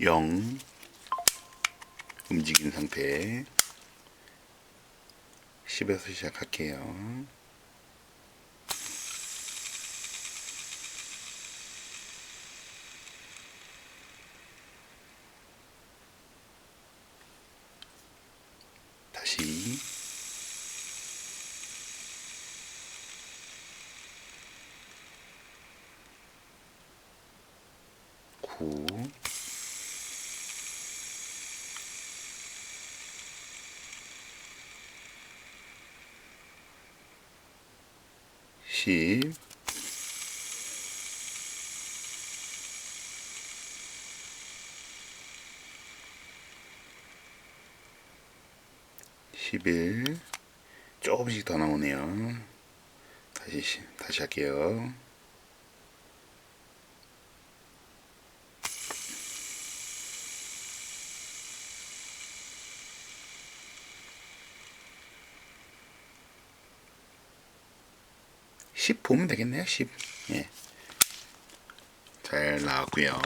0 움직인 상태. 10에서 시작할게요. 다시. 구 십 십일 조금씩 더 나오네요. 다시 시- 다시 할게요. 십 보면 되겠네요. 십 예. 잘 나왔고요.